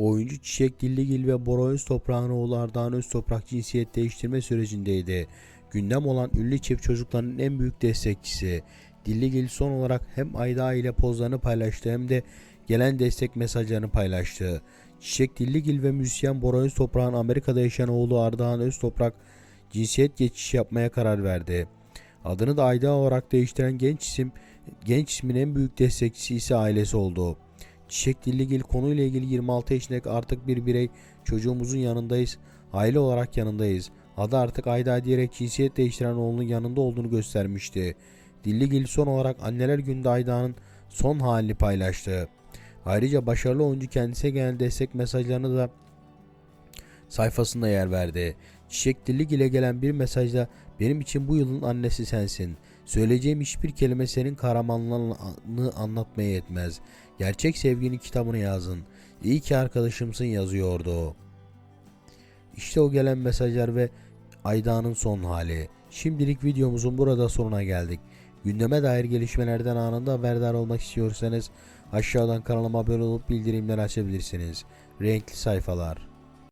Oyuncu Çiçek Dilligil ve Bora Öztoprak'ın oğlu Ardahan Öztoprak cinsiyet değiştirme sürecindeydi. Gündem olan ünlü çift çocukların en büyük destekçisi. Dilligil son olarak hem Ayda ile pozlarını paylaştı hem de gelen destek mesajlarını paylaştı. Çiçek Dilligil ve müzisyen Bora Öztoprak'ın Amerika'da yaşayan oğlu Ardahan Öztoprak cinsiyet geçişi yapmaya karar verdi. Adını da Ayda olarak değiştiren genç isim, genç ismin en büyük destekçisi ise ailesi oldu. Çiçek Dilligil konuyla ilgili 26 yaşındaki artık bir birey çocuğumuzun yanındayız. Aile olarak yanındayız. Adı artık Ayda diyerek cinsiyet değiştiren oğlunun yanında olduğunu göstermişti. Dilligil son olarak anneler günde Ayda'nın son halini paylaştı. Ayrıca başarılı oyuncu kendisine gelen destek mesajlarını da sayfasında yer verdi. Çiçek Dilligil'e gelen bir mesajda benim için bu yılın annesi sensin. Söyleyeceğim hiçbir kelime senin kahramanlığını anlatmaya yetmez. Gerçek sevginin kitabını yazın. İyi ki arkadaşımsın yazıyordu o. İşte o gelen mesajlar ve Ayda'nın son hali. Şimdilik videomuzun burada sonuna geldik. Gündeme dair gelişmelerden anında haberdar olmak istiyorsanız aşağıdan kanalıma abone olup bildirimleri açabilirsiniz. Renkli sayfalar.